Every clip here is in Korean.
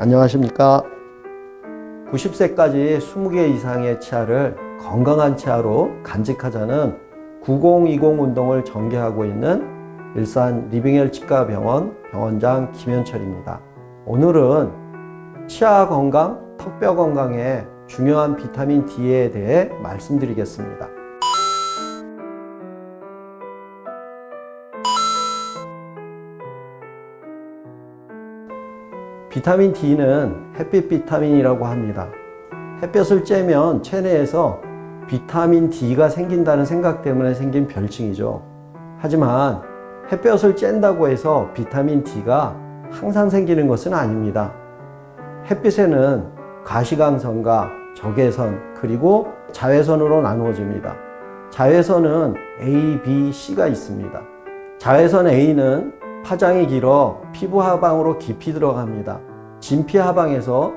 안녕하십니까. 90세까지 20개 이상의 치아를 건강한 치아로 간직하자는 9020 운동을 전개하고 있는 일산 리빙헬 치과병원 병원장 김현철입니다. 오늘은 치아 건강, 턱뼈 건강에 중요한 비타민 D에 대해 말씀드리겠습니다. 비타민 D는 햇빛 비타민이라고 합니다. 햇볕을 쬐면 체내에서 비타민 D가 생긴다는 생각 때문에 생긴 별칭이죠. 하지만 햇볕을 쬐다고 해서 비타민 D가 항상 생기는 것은 아닙니다. 햇빛에는 가시광선과 적외선 그리고 자외선으로 나누어집니다. 자외선은 A, B, C가 있습니다. 자외선 A는 파장이 길어 피부 하방으로 깊이 들어갑니다. 진피 하방에서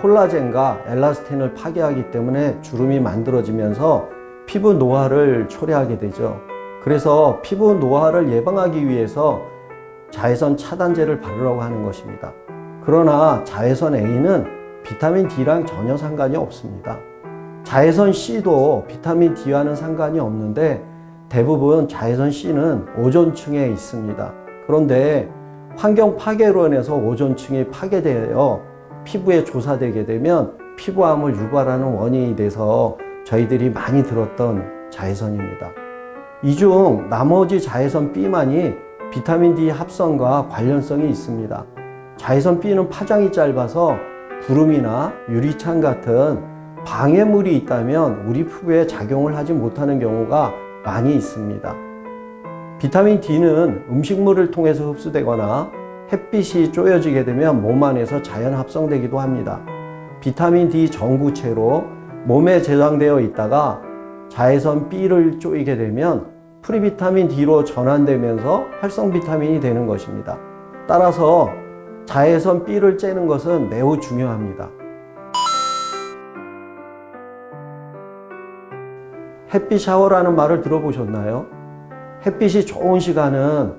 콜라겐과 엘라스틴을 파괴하기 때문에 주름이 만들어지면서 피부 노화를 초래하게 되죠. 그래서 피부 노화를 예방하기 위해서 자외선 차단제를 바르라고 하는 것입니다. 그러나 자외선 A는 비타민 D랑 전혀 상관이 없습니다. 자외선 C도 비타민 D와는 상관이 없는데 대부분 자외선 C는 오존층에 있습니다. 그런데 환경 파괴로 인해서 오존층이 파괴되어 피부에 조사되게 되면 피부암을 유발하는 원인이 돼서 저희들이 많이 들었던 자외선입니다. 이 중 나머지 자외선 B만이 비타민 D 합성과 관련성이 있습니다. 자외선 B는 파장이 짧아서 구름이나 유리창 같은 방해물이 있다면 우리 피부에 작용을 하지 못하는 경우가 많이 있습니다. 비타민 D는 음식물을 통해서 흡수되거나 햇빛이 쪼여지게 되면 몸 안에서 자연 합성되기도 합니다. 비타민 D 전구체로 몸에 저장되어 있다가 자외선 B를 쪼이게 되면 프리비타민 D로 전환되면서 활성 비타민이 되는 것입니다. 따라서 자외선 B를 째는 것은 매우 중요합니다. 햇빛 샤워라는 말을 들어보셨나요? 햇빛이 좋은 시간은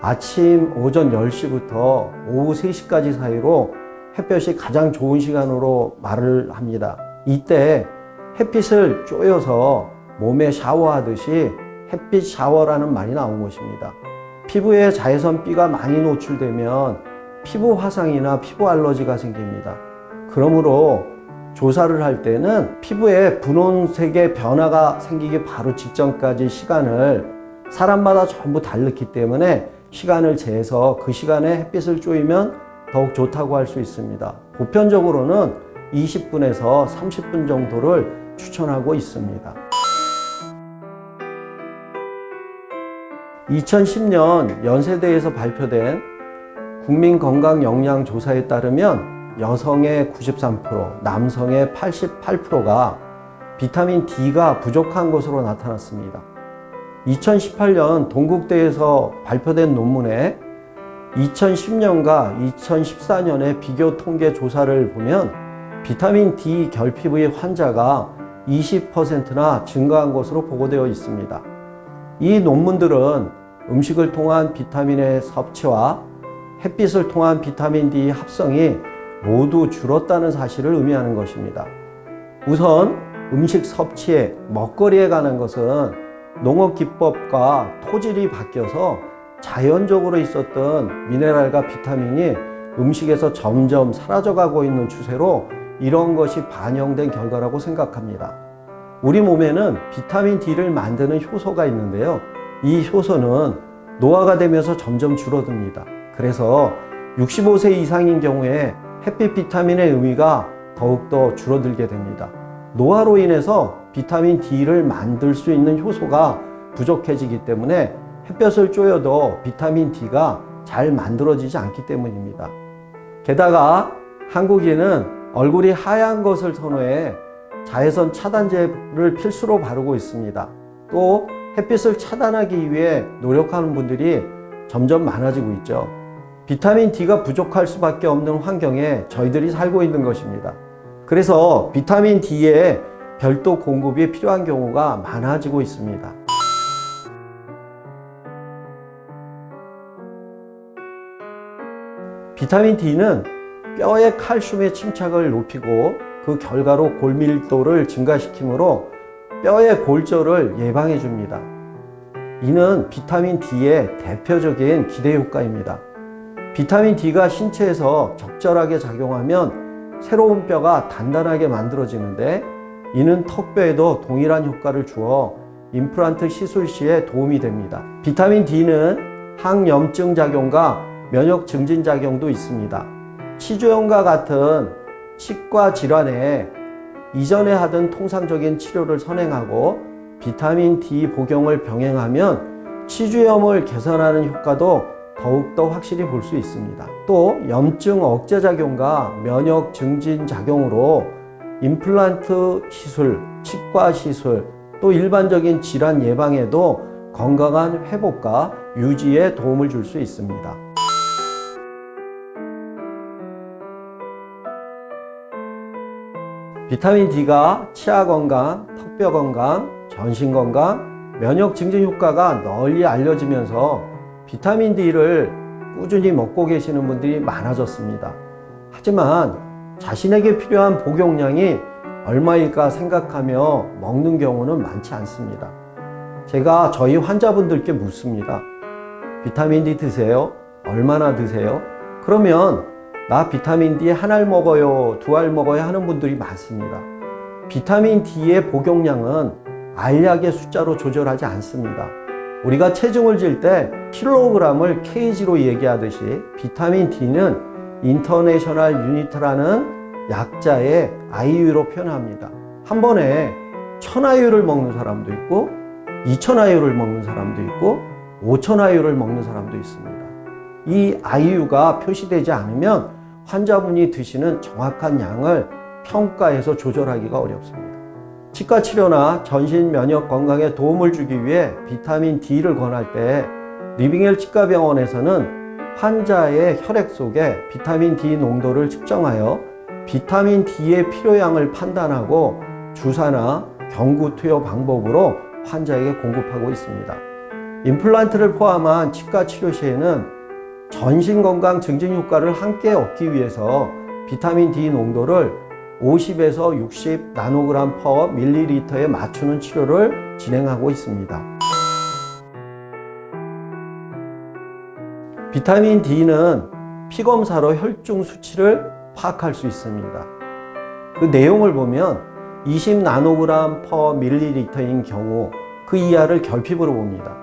아침 오전 10시부터 오후 3시까지 사이로 햇볕이 가장 좋은 시간으로 말을 합니다. 이때 햇빛을 쪼여서 몸에 샤워하듯이 햇빛 샤워라는 말이 나온 것입니다. 피부에 자외선 B가 많이 노출되면 피부 화상이나 피부 알러지가 생깁니다. 그러므로 조사를 할 때는 피부에 분홍색의 변화가 생기기 바로 직전까지 시간을 사람마다 전부 다르기 때문에 시간을 재서 그 시간에 햇빛을 쪼이면 더욱 좋다고 할 수 있습니다. 보편적으로는 20분에서 30분 정도를 추천하고 있습니다. 2010년 연세대에서 발표된 국민건강영양조사에 따르면 여성의 93%, 남성의 88%가 비타민 D가 부족한 것으로 나타났습니다. 2018년 동국대에서 발표된 논문에 2010년과 2014년의 비교 통계 조사를 보면 비타민 D 결핍의 환자가 20%나 증가한 것으로 보고되어 있습니다. 이 논문들은 음식을 통한 비타민의 섭취와 햇빛을 통한 비타민 D 합성이 모두 줄었다는 사실을 의미하는 것입니다. 우선 음식 섭취에 먹거리에 관한 것은 농업 기법과 토질이 바뀌어서 자연적으로 있었던 미네랄과 비타민이 음식에서 점점 사라져가고 있는 추세로 이런 것이 반영된 결과라고 생각합니다. 우리 몸에는 비타민 D를 만드는 효소가 있는데요. 이 효소는 노화가 되면서 점점 줄어듭니다. 그래서 65세 이상인 경우에 햇빛 비타민의 의미가 더욱더 줄어들게 됩니다. 노화로 인해서 비타민 D를 만들 수 있는 효소가 부족해지기 때문에 햇볕을 쪼여도 비타민 D가 잘 만들어지지 않기 때문입니다. 게다가 한국인은 얼굴이 하얀 것을 선호해 자외선 차단제를 필수로 바르고 있습니다. 또 햇빛을 차단하기 위해 노력하는 분들이 점점 많아지고 있죠. 비타민 D가 부족할 수밖에 없는 환경에 저희들이 살고 있는 것입니다. 그래서 비타민 D의 별도 공급이 필요한 경우가 많아지고 있습니다. 비타민 D는 뼈의 칼슘의 침착을 높이고 그 결과로 골밀도를 증가시키므로 뼈의 골절을 예방해 줍니다. 이는 비타민 D의 대표적인 기대 효과입니다. 비타민 D가 신체에서 적절하게 작용하면 새로운 뼈가 단단하게 만들어지는데 이는 턱뼈에도 동일한 효과를 주어 임플란트 시술 시에 도움이 됩니다. 비타민 D는 항염증 작용과 면역 증진 작용도 있습니다. 치주염과 같은 치과 질환에 이전에 하던 통상적인 치료를 선행하고 비타민 D 복용을 병행하면 치주염을 개선하는 효과도 더욱더 확실히 볼 수 있습니다. 또 염증 억제 작용과 면역 증진 작용으로 임플란트 시술, 치과 시술, 또 일반적인 질환 예방에도 건강한 회복과 유지에 도움을 줄 수 있습니다. 비타민 D가 치아 건강, 턱뼈 건강, 전신 건강, 면역 증진 효과가 널리 알려지면서 비타민 D를 꾸준히 먹고 계시는 분들이 많아졌습니다. 하지만 자신에게 필요한 복용량이 얼마일까 생각하며 먹는 경우는 많지 않습니다. 제가 저희 환자분들께 묻습니다. 비타민 D 드세요? 얼마나 드세요? 그러면 나 비타민 D 한 알 먹어요, 두 알 먹어요 하는 분들이 많습니다. 비타민 D의 복용량은 알약의 숫자로 조절하지 않습니다. 우리가 체중을 잴때 킬로그램을 kg로 얘기하듯이 비타민 D는 인터내셔널 유니트라는 약자의 IU로 표현합니다. 한 번에 1000IU를 먹는 사람도 있고 2000IU를 먹는 사람도 있고 5000IU를 먹는 사람도 있습니다. 이 IU가 표시되지 않으면 환자분이 드시는 정확한 양을 평가해서 조절하기가 어렵습니다. 치과 치료나 전신 면역 건강에 도움을 주기 위해 비타민 D를 권할 때 리빙헬 치과병원에서는 환자의 혈액 속에 비타민 D 농도를 측정하여 비타민 D의 필요량을 판단하고 주사나 경구 투여 방법으로 환자에게 공급하고 있습니다. 임플란트를 포함한 치과 치료 시에는 전신 건강 증진 효과를 함께 얻기 위해서 비타민 D 농도를 50에서 60 나노그램 퍼 밀리리터에 맞추는 치료를 진행하고 있습니다. 비타민 D는 피검사로 혈중 수치를 파악할 수 있습니다. 그 내용을 보면 20 나노그램 퍼 밀리리터인 경우 그 이하를 결핍으로 봅니다.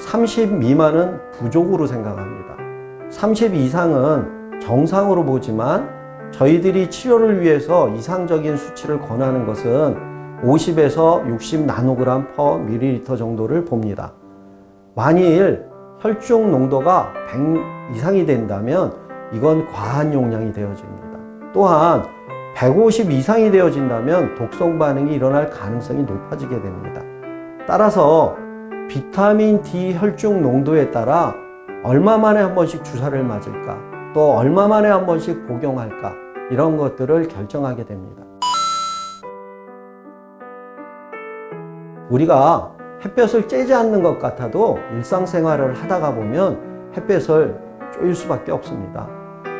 30 미만은 부족으로 생각합니다. 30 이상은 정상으로 보지만 저희들이 치료를 위해서 이상적인 수치를 권하는 것은 50에서 60 나노그램 퍼 밀리리터 정도를 봅니다. 만일 혈중 농도가 100 이상이 된다면 이건 과한 용량이 되어집니다. 또한 150 이상이 되어진다면 독성 반응이 일어날 가능성이 높아지게 됩니다. 따라서 비타민 D 혈중 농도에 따라 얼마 만에 한 번씩 주사를 맞을까, 또 얼마 만에 한 번씩 복용할까, 이런 것들을 결정하게 됩니다. 우리가 햇볕을 쬐지 않는 것 같아도 일상생활을 하다가 보면 햇볕을 쪼일 수밖에 없습니다.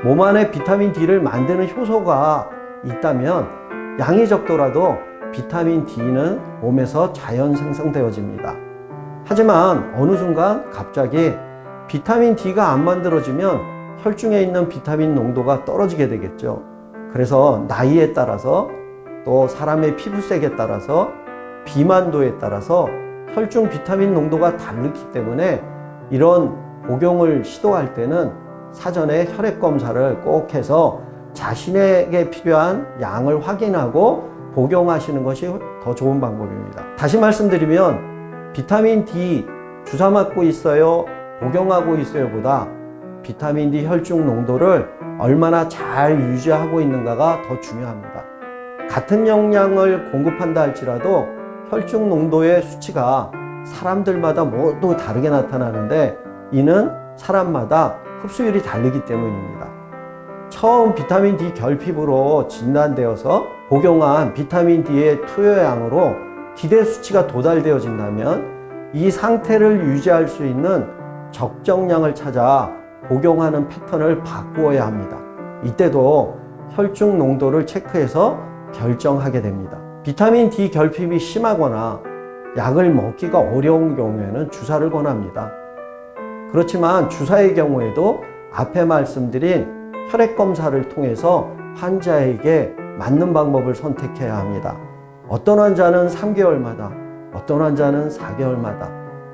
몸 안에 비타민 D를 만드는 효소가 있다면 양이 적더라도 비타민 D는 몸에서 자연 생성되어집니다. 하지만 어느 순간 갑자기 비타민 D가 안 만들어지면 혈중에 있는 비타민 농도가 떨어지게 되겠죠. 그래서 나이에 따라서 또 사람의 피부색에 따라서 비만도에 따라서 혈중 비타민 농도가 다르기 때문에 이런 복용을 시도할 때는 사전에 혈액 검사를 꼭 해서 자신에게 필요한 양을 확인하고 복용하시는 것이 더 좋은 방법입니다. 다시 말씀드리면 비타민 D 주사 맞고 있어요, 복용하고 있어요 보다 비타민 D 혈중 농도를 얼마나 잘 유지하고 있는가가 더 중요합니다. 같은 영양을 공급한다 할지라도 혈중 농도의 수치가 사람들마다 모두 다르게 나타나는데 이는 사람마다 흡수율이 다르기 때문입니다. 처음 비타민 D 결핍으로 진단되어서 복용한 비타민 D의 투여량으로 기대 수치가 도달되어진다면 이 상태를 유지할 수 있는 적정량을 찾아 복용하는 패턴을 바꾸어야 합니다. 이때도 혈중 농도를 체크해서 결정하게 됩니다. 비타민 D 결핍이 심하거나 약을 먹기가 어려운 경우에는 주사를 권합니다. 그렇지만 주사의 경우에도 앞에 말씀드린 혈액 검사를 통해서 환자에게 맞는 방법을 선택해야 합니다. 어떤 환자는 3개월마다, 어떤 환자는 4개월마다,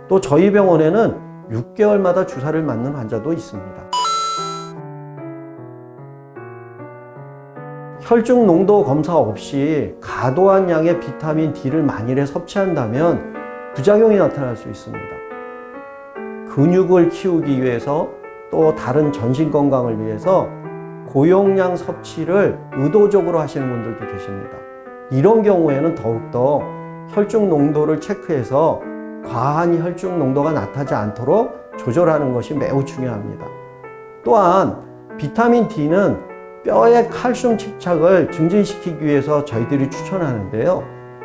또 저희 병원에는 6개월마다 주사를 맞는 환자도 있습니다. 혈중 농도 검사 없이 과도한 양의 비타민 D를 만일에 섭취한다면 부작용이 나타날 수 있습니다. 근육을 키우기 위해서 또 다른 전신 건강을 위해서 고용량 섭취를 의도적으로 하시는 분들도 계십니다. 이런 경우에는 더욱더 혈중 농도를 체크해서 과한 혈중 농도가 나타나지 않도록 조절하는 것이 매우 중요합니다. 또한 비타민 D는 뼈의 칼슘 집착을 증진시키기 위해서 저희들이 추천하는데요.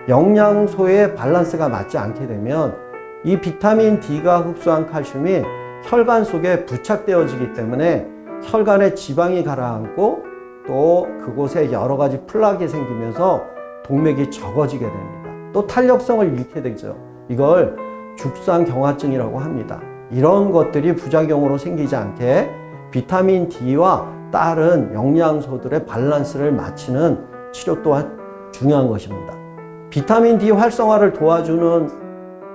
영양소의 밸런스가 맞지 않게 되면 이 비타민 D가 흡수한 칼슘이 혈관 속에 부착되어지기 때문에 혈관에 지방이 가라앉고 또 그곳에 여러 가지 플락이 생기면서 동맥이 적어지게 됩니다. 또 탄력성을 잃게 되죠. 이걸 죽상경화증이라고 합니다. 이런 것들이 부작용으로 생기지 않게 비타민 D와 다른 영양소들의 밸런스를 맞추는 치료 또한 중요한 것입니다. 비타민 D 활성화를 도와주는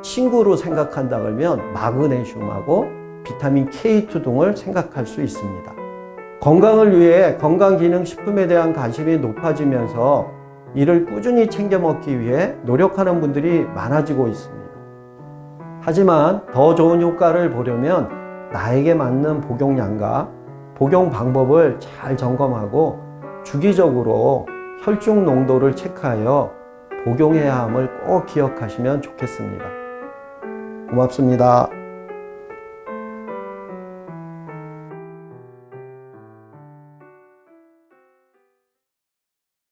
친구로 생각한다 그러면 마그네슘하고 비타민 K2 등을 생각할 수 있습니다. 건강을 위해 건강기능식품에 대한 관심이 높아지면서 이를 꾸준히 챙겨 먹기 위해 노력하는 분들이 많아지고 있습니다. 하지만 더 좋은 효과를 보려면 나에게 맞는 복용량과 복용 방법을 잘 점검하고 주기적으로 혈중 농도를 체크하여 복용해야 함을 꼭 기억하시면 좋겠습니다. 고맙습니다.